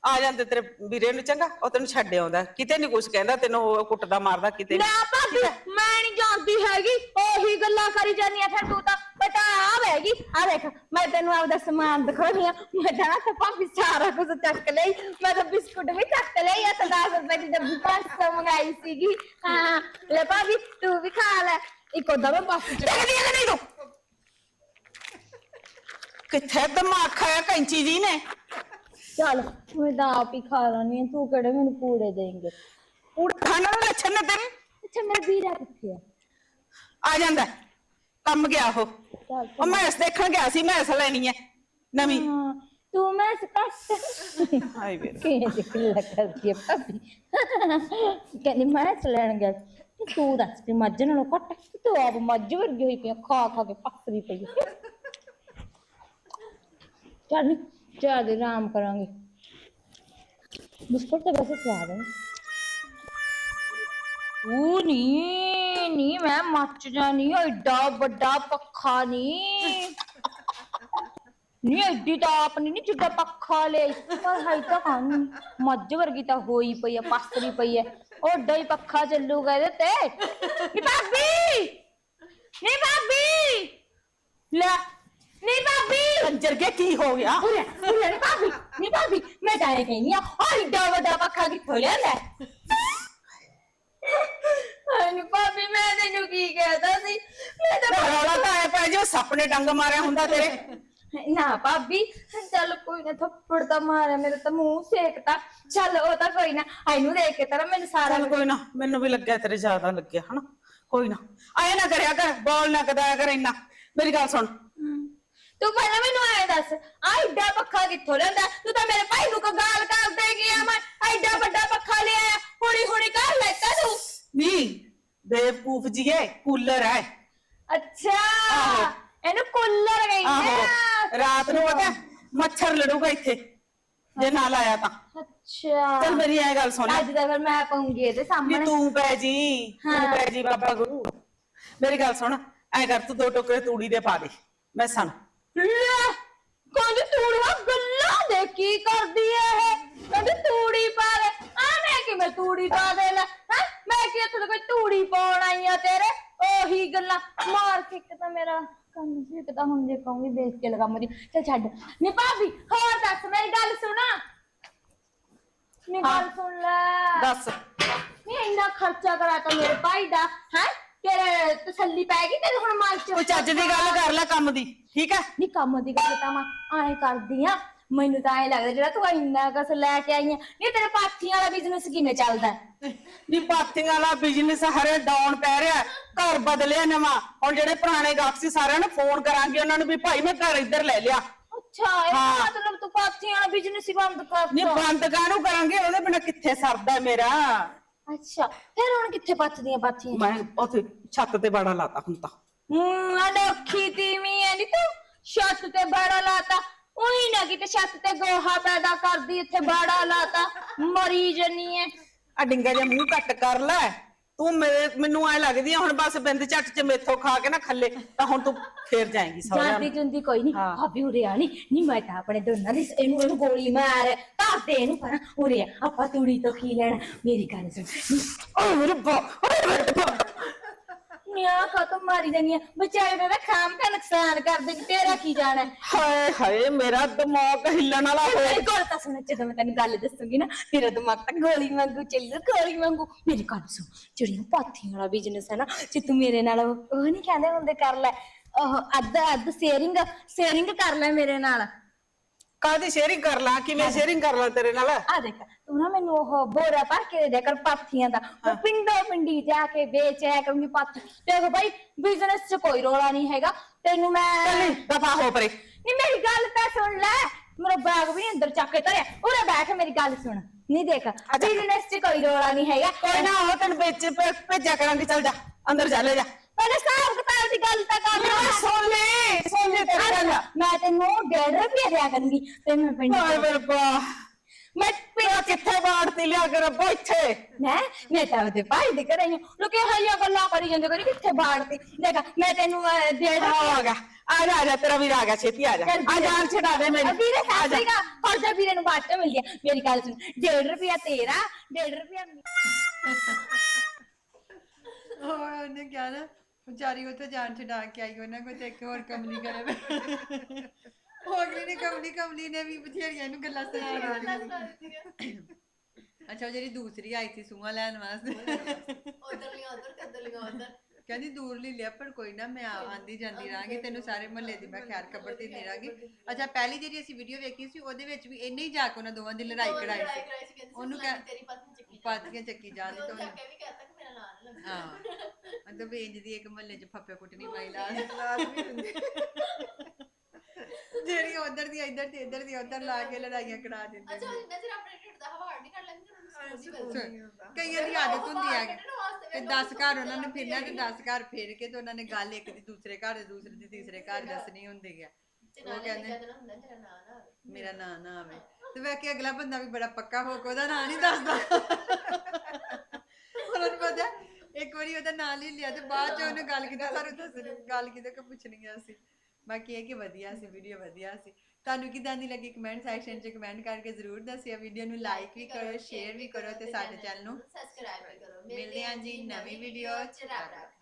S3: ਆ ਜਾਂਦੇ ਤੇਰੇ ਵੀਰੇ ਨੂੰ ਚੰਗਾ ਉਹ ਤੈਨੂੰ ਛੱਡ ਆਉਂਦਾ ਕਿਤੇ ਨਹੀਂ ਕੁਝ ਕਹਿੰਦਾ ਤੈਨੂੰ ਉਹ ਕੁੱਟਦਾ ਮਾਰਦਾ ਕਿਤੇ
S2: ਨਾ।
S3: ਨੀ।
S2: ਭਾਬੀ ਮੈਂ ਨਹੀਂ ਜਾਣਦੀ ਹੈਗੀ ਉਹੀ ਗੱਲਾਂ ਕਰੀ ਜਾਂਦੀ ਆ ਫਿਰ ਤੂੰ ਤਾਂ ਪਤਾ ਆ ਬੈਗੀ ਆ ਦੇਖ ਮੈਂ ਤੈਨੂੰ ਆਪਦਾ ਸਮਾਨ ਦਿਖਾਉਣੀ ਆ ਮੈਂ ਤਾਂ ਭਾਬੀ ਸਾਰਾ ਕੁਝ ਚੱਕ ਲਈ ਮੈਂ ਤਾਂ ਬਿਸਕੁਟ ਵੀ ਚੱਕ ਲਈ ਆ ਤਾਂ 10 ਰੁਪਏ ਦੀ ਡੱਬੀ 500 ਮੰਗਾਈ ਸੀਗੀ। ਹਾਂ ਲੈ ਭਾਬੀ ਤੂੰ ਵੀ ਖਾ ਲੈ ਇੱਕ ਉਹਦਾ ਮੈਂ ਬਸ ਚ
S3: ਦੇਖਦੀ ਹੈ ਨਹੀਂ ਤੂੰ? ਕਿੱਥੇ ਦਿਮਾਗ ਖਾਇਆ ਕੈਂਚੀ ਜੀ ਨੇ?
S2: ਚੱਲ ਮੈਂ ਤਾਂ ਆਪ ਹੀ ਖਾ ਲੈਣੀ ਆ ਤੂੰ ਕਿਹੜੇ ਮੈਨੂੰ ਕੂੜੇ ਦੇਂਗੇ?
S3: ਉਠਾਣ ਵਾਲੇ ਲੱਛਣ ਨੇ ਤੇਰੇ?
S2: ਅੱਛਾ ਮੇਰਾ ਵੀਰਾ ਕਿੱਥੇ ਆ?
S3: ਆ ਜਾਂਦਾ। ਹੈ। ਕੰਮ ਗਿਆ ਉਹ।
S2: ਚੱਲ
S3: ਉਹ ਮੈਸ ਦੇਖਣ ਗਿਆ ਸੀ ਮੈਸ ਲੈਣੀ ਹੈ ਨਵੀਂ।
S2: ਹਾਂ ਤੂੰ ਮੈਂ ਸਪਸ਼ਟ
S3: ਹਾਏ ਵੀਰ
S2: ਕਿਹਨੇ ਜਿਕਰ ਕਰਦੀ ਹੈ ਭਾਬੀ? ਕਹਿੰਦੀ ਮੈਂ ਲੈਣ ਗਿਆ ਸੀ। ਤੂੰ ਦੱਸ ਵੀ ਮੱਝ ਨਾਲੋਂ ਘੱਟ ਤੂੰ ਆਪ ਮੱਝ ਵਰਗੀ ਹੋਈ ਪਈ ਆ, ਖਾ ਖਾ ਕੇ ਪੱਕਦੀ ਪਈ ਆ। ਚੱਲ ਨੀ, ਚਾਹ ਦੇ ਆਰਾਮ ਕਰਾਂਗੇ ਬਿਸਕੁਟ ਤਾਂ ਵੈਸੇ ਸਵਾਦ ਹੈ ਉਹ ਨਹੀਂ ਨਹੀਂ ਮੈਂ ਮੱਚ ਜਾਣੀ ਐਡਾ ਵੱਡਾ ਪੱਖਾ ਨਹੀਂ ਨਹੀਂ ਐਡੀ ਤਾਂ ਆਪ ਨਹੀਂ ਨੀ ਜਿੱਡਾ ਪੱਖਾ ਲੈ ਪਰ ਹੈ ਤਾਂ ਕਾਨੂੰ ਮੱਝ ਵਰਗੀ ਤਾਂ ਹੋਈ ਪਈ ਆ ਪਸਰੀ ਪਈ ਐ ਓਡਾ ਹੀ ਪੱਖਾ ਚੱਲੂਗਾ ਇਹਦੇ ਤੇ ਨੀ ਭਾਬੀ ਨੀ ਭਾਬੀ ਲੈ ਨੀ ਭਾਬੀ!
S3: ਕੰਜਰ ਕੇ ਕੀ ਹੋ ਗਿਆ?
S2: ਉਰੇ ਉਰੇ ਭਾਬੀ ਨੀ ਭਾਬੀ ਮੈਂ ਤਾਂ ਇਹ ਕਹਿੰਦੀ ਆ ਓ ਐਡਾ ਵੱਡਾ ਪੱਖਾ ਕਿੱਥੋਂ ਲਿਆਂਦਾ ਹਾਂ ਨੀ ਭਾਬੀ ਮੈਂ ਤੈਨੂੰ ਕੀ ਕਹਿਤਾ ਸੀ? ਮੈਂ ਤਾਂ
S3: ਰੌਲਾ ਤਾਂ ਆਇਆ ਪਿਆ ਜੋ ਸੱਪ ਨੇ ਡੰਗ ਮਾਰਿਆ ਹੁੰਦਾ ਤੇਰੇ।
S2: ਨਾ ਭਾਬੀ ਚੱਲ ਕੋਈ ਨਾ ਥੱਪੜ ਤਾਂ ਮਾਰਿਆ ਮੇਰੇ ਤਾਂ ਮੂੰਹ ਸੇਕਤਾ ਚੱਲ ਉਹ ਤਾਂ ਕੋਈ ਨਾ ਇਹਨੂੰ ਦੇਖ ਕੇ ਤੇਰਾ ਮੈਨੂੰ ਸਾਰਾ
S3: ਚੱਲ ਕੋਈ ਨਾ ਮੈਨੂੰ ਵੀ ਲੱਗਿਆ ਤੇਰੇ ਜ਼ਿਆਦਾ ਲੱਗਿਆ ਹਨਾ? ਕੋਈ ਨਾ ਆਏ ਨਾ ਕਰਿਆ ਕਰ ਬੋਲ ਨਾ ਕਦਾਇਆ ਕਰ ਇੰਨਾ। ਮੇਰੀ ਗੱਲ ਸੁਣ
S2: ਤੂੰ ਪਹਿਲਾਂ ਮੈਨੂੰ ਐ ਦੱਸ ਆ ਏਡਾ ਪੱਖਾ ਕਿੱਥੋਂ ਲੈਂਦਾ ਤੂੰ ਤਾਂ ਮੇਰੇ ਭਾਈ ਨੂੰ ਕੋ ਗਾਲ ਕਰ ਦੇ ਗਿਆ ਮੈਂ ਏਡਾ ਵੱਡਾ ਪੱਖਾ ਲਿਆ ਹੁਣੀ ਹੁਣੀ ਕਰ ਲੈਤਾ ਤੂੰ।
S3: ਨਹੀਂ ਬੇਵਕੂਫ ਜੀਏ ਕੂਲਰ ਹੈ
S2: ਅੱਛਾ
S3: ਆਹੋ।
S2: ਇਹਨੂੰ ਕੂਲਰ ਕਹਿੰਦੇ
S3: ਆਹੋ
S2: ਆ
S3: ਰਾਤ ਨੂੰ ਪਤਾ ਮੱਛਰ ਲੜੂਗਾ ਇੱਥੇ ਜੇ ਨਾ ਲਾਇਆ ਤਾਂ।
S2: ਅੱਛਾ।
S3: ਚੱਲ ਮੇਰੀ ਐ ਗੱਲ ਸੁਣ।
S2: ਅੱਜ ਦਾ ਫਿਰ ਮੈਂ ਪਾਉਂਗੀ ਇਹਦੇ
S3: ਵੀ
S2: ਸਾਹਮਣੇ
S3: ਤੂੰ ਪੈ ਜੀ ਤੂੰ
S2: ਹਾਂ।
S3: ਪੈ ਜੀ ਬਾਬਾ ਗੁਰੂ। ਮੇਰੀ ਗੱਲ ਸੁਣ ਐ ਕਰ ਤੂੰ ਦੋ ਟੋਕਰੇ ਤੂੜੀ ਦੇ ਪਾ ਦੇ ਮੈਂ ਸਣ
S2: ਲੈ ਕਹਿੰਦੀ ਤੂੜੀਆਂ ਗੱਲਾਂ ਦੇ ਕੀ ਕਰਦੀ ਐ ਇਹ? ਕਹਿੰਦੀ ਤੂੜੀ ਪਾ ਦੇ। ਆ ਮੈਂ ਕਿਵੇਂ ਤੂੜੀ ਪਾ ਦੇ ਲੈ? ਹੈਂ? ਮੈਂ ਕੀ ਇੱਥੇ ਕੋਈ ਤੂੜੀ ਪਾਉਣ ਆਈ ਆ ਤੇਰੇ? ਉਹੀ ਗੱਲਾਂ। ਮਾਰ ਕੇ ਇੱਕ ਤਾਂ ਮੇਰਾ ਕੰਮ ਸੀ ਇੱਕ ਤਾਂ ਹੁਣ ਜੇ ਕਹੂੰਗੀ ਦੇਖ ਕੇ ਲਗਾ ਮਰੀ। ਚੱਲ ਛੱਡ। ਨੀ ਭਾਬੀ ਹੋਰ ਦੱਸ ਮੇਰੀ ਗੱਲ ਸੁਣਾ। ਨੀ ਗੱਲ ਸੁਣ ਲੈ।
S3: ਦੱਸ।
S2: ਨੀ ਇੰਨਾ ਖਰਚਾ ਕਰਾਤਾ ਮੇਰੇ ਭਾਈ ਦਾ ਹੈ? ਤੇਰੇ ਤਸੱਲੀ ਪੈ ਗਈ ਤੇਰੇ ਹੁਣ ਮਨ ਚ?
S3: ਕੋਈ ਚੱਜ ਦੀ ਗੱਲ ਕਰ ਲੈ ਕੰਮ ਦੀ ਠੀਕ ਹੈ?
S2: ਨੀ ਕੰਮ ਦੀ ਗੱਲ ਤਾਂ ਮੈਂ ਆਏ ਕਰਦੀ ਆ ਮੈਨੂੰ ਤਾਂ ਐ ਲੱਗਦਾ ਜਿਹੜਾ ਤੂੰ ਇੰਨਾ ਕਸ ਲੈ ਕੇ ਆਈ ਆ ਨੀ ਤੇਰੇ ਪਾਥੀਆਂ ਵਾਲਾ ਬਿਜ਼ਨਸ ਕਿਵੇਂ ਚੱਲਦਾ ਹੈ?
S3: ਨੀ ਪਾਥੀਆਂ ਵਾਲਾ ਬਿਜ਼ਨਸ ਹਰੇ ਡਾਊਨ ਪੈ ਰਿਹਾ ਹੈ। ਘਰ ਬਦਲਿਆ ਨਵਾਂ। ਹੁਣ ਜਿਹੜੇ ਪੁਰਾਣੇ ਗਾਹਕ ਸੀ ਸਾਰਿਆਂ ਨੂੰ ਫੋਨ ਕਰਾਂਗੇ ਉਹਨਾਂ ਨੂੰ ਵੀ ਭਾਈ ਮੈਂ ਘਰ ਇੱਧਰ ਲੈ ਲਿਆ।
S2: ਅੱਛਾ ਇਹ
S3: ਹਾਂ।
S2: ਮਤਲਬ ਤੂੰ ਪਾਥੀਆਂ ਵਾਲਾ ਬਿਜ਼ਨਸ ਹੀ ਬੰਦ
S3: ਨੀ
S2: ਕਰਤਾ
S3: ਬੰਦ ਕਾਹਨੂੰ ਕਰਾਂਗੇ? ਉਹਦੇ ਬਿਨਾ ਕਿੱਥੇ ਸਰਦਾ ਮੇਰਾ?
S2: ਅੱਛਾ ਫਿਰ ਹੁਣ ਕਿੱਥੇ ਪੱਥਦੀਆਂ ਪਾਥੀਆਂ?
S3: ਮੈਂ ਉੱਥੇ ਛੱਤ ਤੇ ਬਾੜਾ ਲਾਤਾ ਹੁਣ ਤਾਂ
S2: ਹੂੰ ਅਨੋਖੀ ਤੀਵੀਂ ਐ ਨੀ ਤੂੰ? ਛੱਤ ਤੇ ਬਾੜਾ ਲਾਤਾ। ਉਹੀ ਨਾ ਕਿਤੇ ਛੱਤ ਤੇ ਗੋਹਾ ਪੈਦਾ ਕਰਦੀ ਇੱਥੇ ਬਾੜਾ ਲਾਤਾ। ਮਰੀ ਜੰਨੀ ਐ।
S3: ਆ ਡਿੰਗਾ ਜਿਹਾ ਮੂੰਹ ਕੱਟ ਕਰ ਲੈ। ਤੂੰ ਮੇਰੇ ਮੈਨੂੰ ਐ ਲੱਗਦੀ ਆ ਹੁਣ ਬਸ ਬਿੰਦ ਝੱਟ ਚ ਮੇਥੋਂ ਖਾ ਕੇ ਨਾ ਖੱਲੇ ਤਾਂ ਹੁਣ ਤੂੰ ਫੇਰ ਜਾਏਂਗੀ ਸਹੁਰਿਆਂ
S2: ਜਾਂਦੀ
S3: ਨੂੰ
S2: ਜੁੰਦੀ ਕੋਈ ਨਹੀਂ
S3: ਹਾਂ।
S2: ਭਾਬੀ ਉਰੇ ਆਣੀ ਨਹੀਂ ਮੈਂ ਤਾਂ ਆਪਣੇ ਦੋਨਾਂ ਦੀ ਇਹਨੂੰ ਇਹਨੂੰ ਗੋਲੀ ਮਾਰ ਧਰ ਦੇ ਇਹਨੂੰ ਪਰ ਉਰੇ ਆ, ਆਪਾਂ ਤੂੜੀ ਤੋਂ ਕੀ ਲੈਣਾ ਮੇਰੀ ਗੱਲ ਸੁਣ
S3: ਓਏ ਮੇਰੇ ਬਾ ਓਏ ਮੇਰੇ ਬਾ
S2: ਨਿਆ ਖਤਮ ਮਾਰੀ ਜਾਨੀ ਆ। ਵਿਚਾਰੇ ਦਾ ਖਾਮ ਦਾ ਨੁਕਸਾਨ ਕਰ ਦੇ ਤੇਰਾ ਕੀ ਜਾਣਾ
S3: ਹਾਏ ਹਾਏ ਮੇਰਾ ਦਿਮਾਗ ਹਿੱਲਣ ਵਾਲਾ ਹੋਇਆ।
S2: ਮੇਰੀ ਗੱਲ ਤਾਂ ਸੁਣ ਜਦੋਂ ਮੈਂ ਤੈਨੂੰ ਗੱਲ ਦੱਸੂਗੀ ਨਾ ਤੇਰਾ ਦਿਮਾਗ ਤਾਂ ਗੋਲੀ ਵਾਂਗੂ ਚੱਲੂ ਗੋਲੀ ਵਾਂਗੂ। ਮੇਰੀ ਗੱਲ ਸੁਣ ਜਿਹੜੀਆਂ ਪਾਥੀਆਂ ਵਾਲਾ ਬਿਜ਼ਨਸ ਹੈ ਨਾ ਜੇ ਤੂੰ ਮੇਰੇ ਨਾਲ ਉਹ ਨਹੀਂ ਕਹਿੰਦੇ ਹੁੰਦੇ ਕਰ ਲੈ। ਉਹ ਅੱਧ ਅੱਧ ਸ਼ੇਅਰਿੰਗ ਸ਼ੇਅਰਿੰਗ ਕਰ ਲੈ ਮੇਰੇ ਨਾਲ।
S3: ਕਾਦੀ ਸ਼ੇਅਰਿੰਗ ਕਰ ਲਾਂ ਕਿਵੇਂ ਸ਼ੇਅਰਿੰਗ ਕਰ ਲਾਂ ਤੇਰੇ ਨਾਲ?
S2: ਆ ਦੇਖ ਤੂੰ ਨਾ ਮੈਨੂੰ ਉਹ ਬੋਰਾ ਭਰ ਕੇ ਦੇ ਦਿਆ ਕਰ ਪਾਥੀਆਂ ਦਾ। ਮੈਂ ਪਿੰਡੋ ਪਿੰਡੀ ਜਾ ਕੇ ਵੇਚਿਆ ਕਰੂੰਗੀ ਪਾਥੀ। ਦੇਖ ਭਾਈ ਬਿਜ਼ਨਸ 'ਚ ਕੋਈ ਰੋਲਾ ਨਹੀਂ ਹੈਗਾ। ਤੈਨੂੰ ਮੈਂ
S3: ਚੱਲ ਦਫਾ ਹੋ ਪਰੇ।
S2: ਨਹੀਂ ਮੇਰੀ ਗੱਲ ਤਾਂ ਸੁਣ ਲੈ। ਮੇਰਾ ਬੈਗ ਵੀ ਅੰਦਰ ਚੱਕ ਕੇ ਧਰਿਆ। ਉਰੇ ਬੈਠ ਮੇਰੀ ਗੱਲ ਸੁਣ। ਨਹੀਂ ਦੇਖ ਬਿਜ਼ਨਸ 'ਚ ਕੋਈ ਰੋਲਾ ਨਹੀਂ ਹੈਗਾ।
S3: ਕੋਈ ਨਾ ਉਹ ਤੈਨੂੰ ਵੇਚ ਭੇਜਿਆ ਕਰਾਂਗੇ। ਚੱਲ ਜਾ ਅੰਦਰ ਜਾ ਲੈ ਜਾ।
S2: ਪਹਿਲੇ ਹਿਸਾਬ ਕਿਤਾਬ ਦੀ ਗੱਲ ਤਾਂ ਕਰ
S3: ਲੈ ਸੁਣ ਲੈ ਤੇਰੀ ਗੱਲ।
S2: ਮੈਂ ਤੈਨੂੰ 1.5 ਰੁਪਏ ਦਿਆ ਕਰੂੰਗੀ। ਤੇ ਮੈਂ ਪਿੰਡ
S3: ਹਾਏ ਮੇਰੇ ਬਾ
S2: ਮੈਂ
S3: ਤੇਰਾ ਕਿੱਥੇ ਬਾੜਤੀ ਲਿਆ ਕੇ ਰੱਬੋ ਇੱਥੇ?
S2: ਮੈਂ ਮੈਂ ਤਾਂ ਉਹਦੇ ਭਾਈ ਦੇ ਘਰੇ ਹਾਂ। ਲੋਕੇ ਹਾਈਆਂ ਗੱਲਾਂ ਕਰੀ ਜਾਂਦੇ ਕਰੀ ਕਿੱਥੇ ਬਾੜਤੀ ਦੇਖ ਮੈਂ ਤੈਨੂੰ ਅਹ, ਡੇਢ
S3: ਆ ਜਾ ਆ ਜਾ ਤੇਰਾ ਵੀਰ ਆ ਗਿਆ ਛੇਤੀ ਆ ਜਾ। ਆ ਜਾਨ ਛਡਾ ਦੇ ਮੈਨੂੰ।
S2: ਵੀਰੇ
S3: ਆ ਜਾ।
S2: ਸਾਸਰੀਗਾ ਹੋਰ ਜਾ ਵੀਰੇ ਨੂੰ ਬਾਅਦ ਚ ਮਿਲ ਗਿਆ ਮੇਰੀ ਗੱਲ ਸੁਣ 1.5 ਰੁਪਿਆ ਤੇਰਾ 1.5 ਰੁਪਿਆ
S1: ਹੋਰ ਉਹਨੇ ਕਿਹਾ ਨਾ ਵਿਚਾਰੀ ਉੱਥੇ ਜਾਨ ਛਡਾ ਕੇ ਆਈ ਉਹਨਾਂ ਕੋਲ ਤੇ ਇੱਕ ਹੋਰ ਕਮਲੀ ਕਰੇ ਉਹ ਅਗਲੀ ਨੇ ਕਮਲੀ ਕਮਲੀ ਨੇ ਵੀ ਬਥੇਰੀਆਂ ਨੂੰ ਗੱਲਾਂ ਸੁਣਾ ਦਿੱਤੀਆਂ ਅੱਛਾ ਉਹ ਜਿਹੜੀ ਦੂਸਰੀ ਆਈ ਸੀ ਸੂਹਾ ਲੈਣ ਵਾਸਤੇ।
S5: ਉਧਰ ਤੇ ਉਧਰਲੀਆਂ ਉਧਰ
S1: ਕਹਿੰਦੀ ਦੂਰ ਲਈ ਲਿਆ ਪਰ ਕੋਈ ਨਾ ਮੈਂ ਆਂਦੀ ਜਾਂਦੀ ਰਾਂਗੀ ਤੈਨੂੰ ਸਾਰੇ ਮਹੱਲੇ ਦੀ ਮੈਂ ਖੈਰ ਖਬਰ ਤੇ ਨਹੀਂ ਰਾਂਗੀ ਅੱਛਾ ਪਹਿਲੀ ਜਿਹੜੀ ਅਸੀਂ ਵੀਡੀਓ ਵੇਖੀ ਸੀ ਉਹਦੇ ਵਿੱਚ ਵੀ ਇੰਨੇ ਹੀ ਜਾ ਕੇ ਉਹਨਾਂ ਦੋਵਾਂ ਦੀ ਲੜਾਈ ਕਢਾਈ ਸੀ। ਉਹਨੂੰ
S5: ਉਹਨੂੰ
S1: ਕਹਿ-
S5: ਤੇਰੀ ਪਤਨੀ ਚੱਕੀ
S1: ਪਾਤੀਆਂ ਚੱਕੀ ਜਾਂਦੀ
S5: ਤੇ
S1: ਤਾਂ
S5: ਉਹਨੇ
S1: ਹਾਂ। ਮਤਲਬ ਇੰਜ ਦੀ ਇੱਕ ਮਹੱਲੇ 'ਚ ਫੱਫੇ ਕੁੱਟਣੀ ਪਾਈ ਲਾ। ਜਿਹੜੀ ਉਧਰ ਦੀ ਇੱਧਰ ਤੇ ਇੱਧਰ ਦੀ ਉਧਰ ਲਾ ਕੇ ਲੜਾਈਆਂ ਕਰਾ ਦਿੰਦੇ
S5: ਅੱਛਾ
S1: ਨੇ
S5: ਚਿਰ ਆਪਣੇ ਢਿੱਡ ਦਾ ਹਵਾੜ ਨਹੀਂ ਕਰ ਲੈਂਦੇ ਉਹਨਾਂ ਨੂੰ ਨਹੀਂ
S1: ਕਈਆਂ ਦੀ ਆਦਤ ਹੁੰਦੀ ਹੈ ਕਿ 10 ਘਰ ਉਹਨਾਂ ਨੇ ਫਿਰਨਾ ਤੇ 10 ਘਰ ਫੇਰ ਕੇ ਤੇ ਉਹਨਾਂ ਨੇ ਗੱਲ ਇੱਕ ਦੀ ਦੂਸਰੇ ਘਰ ਦੇ ਦੂਸਰੇ ਦੀ ਤੀਸਰੇ ਘਰ ਦੱਸਣੀ ਹੁੰਦੀ ਹੈ
S5: ਤੇ
S1: ਉਹ
S5: ਨਾਲੇ
S1: ਕਹਿੰਦੇ-
S5: ਕਹਿੰਦੇ ਹੁੰਦਾ ਮੇਰਾ ਨਾਂ ਨਾ ਆਵੇ।
S1: ਮੇਰਾ ਨਾਂ ਨਾ ਆਵੇ। ਤੇ ਵੇ ਕਿ ਅਗਲਾ ਬੰਦਾ ਵੀ ਬੜਾ ਪੱਕਾ ਹੋ ਕੇ ਉਹਦਾ ਨਾਂ ਨਹੀਂ ਦੱਸਦਾ। ਉਹਨਾਂ ਨੂੰ ਪਤਾ ਇੱਕ ਵਾਰੀ ਉਹਦਾ ਨਾਂ ਲੈ ਲਿਆ ਤੇ ਬਾਅਦ ਚ ਉਹਨੇ ਗੱਲ ਕਿਤੇ ਸਾਨੂੰ ਦੱਸਣੀ ਗੱਲ ਕਿਤੇ ਕੋ ਪੁੱਛਣੀ ਆ ਸੀ ਬਾਕੀ ਇਹ ਕਿ ਵਧੀਆ ਸੀ ਵੀਡੀਓ ਵਧੀਆ ਸੀ। ਤੁਹਾਨੂੰ ਕਿਦਾਂ ਦੀ ਲੱਗੀ ਕਮੈਂਟ ਸੈਕਸ਼ਨ 'ਚ ਕਮੈਂਟ ਕਰਕੇ ਜ਼ਰੂਰ ਦੱਸਿਓ। ਵੀਡੀਓ ਨੂੰ ਲਾਈਕ ਵੀ ਕਰੋ ਸ਼ੇਅਰ ਵੀ ਕਰੋ ਤੇ ਸਾਡੇ ਚੈਨਲ ਨੂੰ
S5: ਸਬਸਕ੍ਰਾਈਬ ਵੀ ਕਰੋ।
S1: ਮਿਲਦੇ ਹਾਂ ਜੀ ਨਵੀਂ ਵੀਡੀਓ
S5: 'ਚ। ਰੱਬ ਰੱਬ